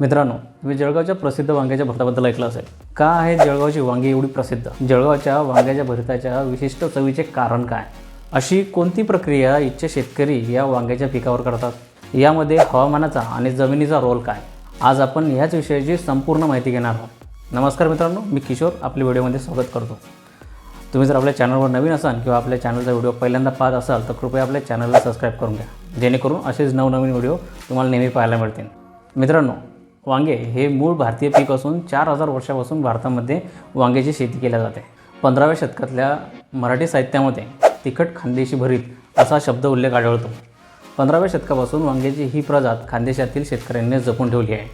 मित्रांनो तुम्ही जळगावच्या प्रसिद्ध वांग्याच्या भरताबद्दल ऐकलं असेल. का आहे जळगावची वांगी एवढी प्रसिद्ध? जळगावच्या वांग्याच्या भरताच्या विशिष्ट चवीचे कारण काय? अशी कोणती प्रक्रिया इच्छे शेतकरी या वांग्याच्या पिकावर करतात? यामध्ये हवामानाचा आणि जमिनीचा रोल काय? आज आपण ह्याच विषयाची संपूर्ण माहिती घेणार आहोत. नमस्कार मित्रांनो मी किशोर आपल्या व्हिडिओमध्ये स्वागत करतो. तुम्ही जर आपल्या चॅनलवर नवीन असाल किंवा आपल्या चॅनलचा व्हिडिओ पहिल्यांदा पाहत असाल तर कृपया आपल्या चॅनलला सबस्क्राईब करून घ्या. जेणेकरून असेच नवनवीन व्हिडिओ तुम्हाला नेहमी पाहायला मिळतील. मित्रांनो वांगे हे मूळ भारतीय पीक असून चार हजार वर्षापासून भारतामध्ये वांग्याची शेती केल्या जाते. पंधराव्या शतकातल्या मराठी साहित्यामध्ये तिखट खानदेशी भरीत असा शब्द उल्लेख आढळतो. पंधराव्या शतकापासून वांग्याची ही प्रजात खानदेशातील शेतकऱ्यांनी जपून ठेवली आहे.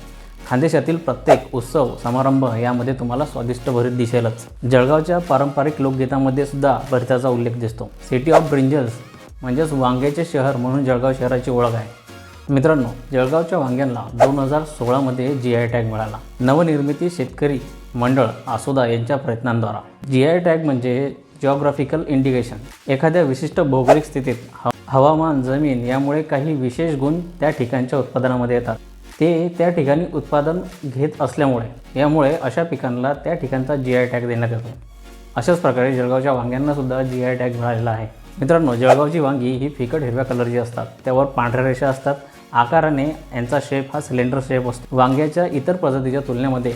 खानदेशातील प्रत्येक उत्सव समारंभ यामध्ये तुम्हाला स्वादिष्ट भरीत दिसेलच. जळगावच्या पारंपरिक लोकगीतामध्ये सुद्धा भरिताचा उल्लेख दिसतो. सिटी ऑफ ब्रिंजल्स म्हणजेच वांग्याचे शहर म्हणून जळगाव शहराची ओळख आहे. मित्रांनो जळगावच्या वांग्यांना दोन हजार सोळामध्ये जी आय टॅग मिळाला. नवनिर्मिती शेतकरी मंडळ आसोदा यांच्या प्रयत्नांद्वारा. जी आय टॅग म्हणजे जिओग्राफिकल इंडिकेशन एखाद्या विशिष्ट भौगोलिक स्थितीत हवामान जमीन यामुळे काही विशेष गुण त्या ठिकाणच्या उत्पादनामध्ये येतात. ते त्या ठिकाणी उत्पादन घेत असल्यामुळे यामुळे अशा पिकांना त्या ठिकाणचा जी आय टॅग देण्यात येतो. अशाच प्रकारे जळगावच्या वांग्यांना सुद्धा जी आय टॅग मिळालेला आहे. मित्रांनो जळगावची वांगी ही फिकट हिरव्या कलरची असतात. त्यावर पांढऱ्या रेषा असतात. आकाराने यांचा शेप हा सिलेंडर शेप असतो. वांग्याच्या इतर प्रजातीच्या तुलनेमध्ये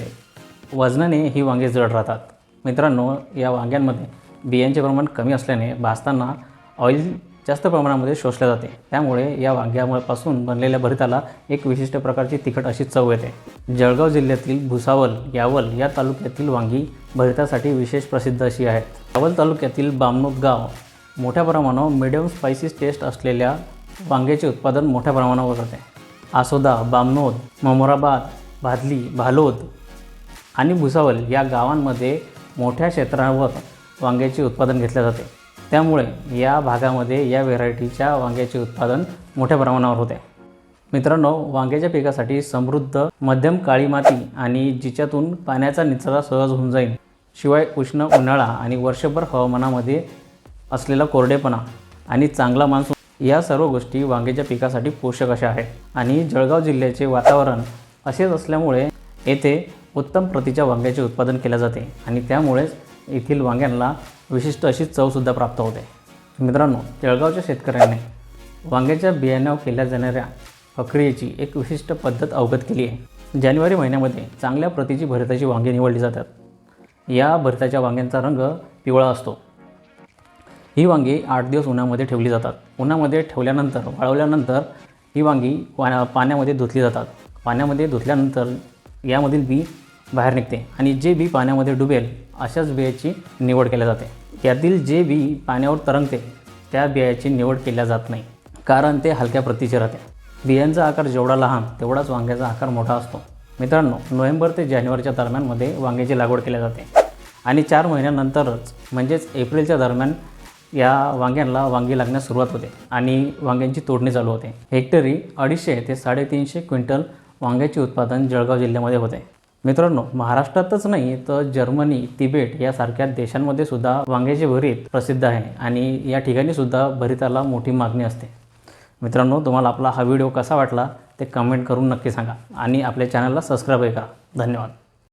वजनाने ही वांगे जड राहतात. मित्रांनो या वांग्यांमध्ये बियांचे प्रमाण कमी असल्याने भाजताना ऑइल जास्त प्रमाणामध्ये शोषले जाते. त्यामुळे या वांग्यापासून बनलेल्या भरिताला एक विशिष्ट प्रकारची तिखट अशी चव येते. जळगाव जिल्ह्यातील भुसावल यावल या तालुक्यातील वांगी भरितासाठी विशेष प्रसिद्ध अशी आहेत. यावल तालुक्यातील बामनोद गाव मोठ्या प्रमाणावर मिडियम स्पायसीस टेस्ट असलेल्या वांग्याचे उत्पादन मोठ्या प्रमाणावर होते आसोदा बामनोद ममोराबाद भादली भालोद आणि भुसावल या गावांमध्ये मोठ्या क्षेत्रावर वांग्याचे उत्पादन घेतले जाते. त्यामुळे या भागामध्ये या व्हेरायटीच्या वांग्याचे उत्पादन मोठ्या प्रमाणावर होते. मित्रांनो वांग्याच्या पिकासाठी समृद्ध मध्यम काळी माती आणि जिच्यातून पाण्याचा निचरा सहज होऊन जाईल शिवाय उष्ण उन्हाळा आणि वर्षभर हवामानामध्ये असलेला कोरडेपणा आणि चांगला मान्सून या सर्व गोष्टी वांग्याच्या पिकासाठी पोषक अशा आहेत. आणि जळगाव जिल्ह्याचे वातावरण असेच असल्यामुळे येथे उत्तम प्रतीच्या वांग्याचे उत्पादन केले जाते आणि त्यामुळेच येथील वांग्यांना विशिष्ट अशी चवसुद्धा प्राप्त होते. मित्रांनो जळगावच्या शेतकऱ्यांनी वांग्याच्या बियाण्यावर केल्या जाणाऱ्या प्रक्रियेची एक विशिष्ट पद्धत अवगत केली आहे. जानेवारी महिन्यामध्ये चांगल्या प्रतीची भरताची वांगी निवडली जातात. या भरताच्या वांग्यांचा रंग पिवळा असतो. ही वांगी आठ दिवस उन्हामध्ये ठेवली जातात. उन्हामध्ये ठेवल्यानंतर वाळवल्यानंतर ही वांगी पा पाण्यामध्ये धुतली जातात. पाण्यामध्ये धुतल्यानंतर यामधील बी बाहेर निघते आणि जे बी पाण्यामध्ये डुबेल अशाच बियाची निवड केल्या जाते. यातील जे बी पाण्यावर तरंगते त्या बियाची निवड केल्या जात नाही कारण ते हलक्या प्रतीचे राहते. बियांचा आकार जेवढा लहान तेवढाच वांग्याचा आकार मोठा असतो. मित्रांनो नोव्हेंबर ते जानेवारीच्या दरम्यानमध्ये वांग्याची लागवड केली जाते. आणि चार महिन्यानंतरच म्हणजेच एप्रिलच्या दरम्यान या वांग्यांना वांगी लागण्यास सुरुवात होते आणि वांग्यांची तोडणी चालू होते. हेक्टरी अडीचशे ते साडेतीनशे क्विंटल वांग्याचे उत्पादन जळगाव जिल्ह्यामध्ये होते. मित्रांनो महाराष्ट्रातच नाही तर जर्मनी तिबेट यासारख्या देशांमध्ये सुद्धा वांग्याचे भरीत प्रसिद्ध आहे आणि या ठिकाणी सुद्धा भरिताला मोठी मागणी असते. मित्रांनो तुम्हाला आपला हा व्हिडिओ कसा वाटला ते कमेंट करून नक्की सांगा आणि आपल्या चॅनलला सबस्क्राईबही करा धन्यवाद.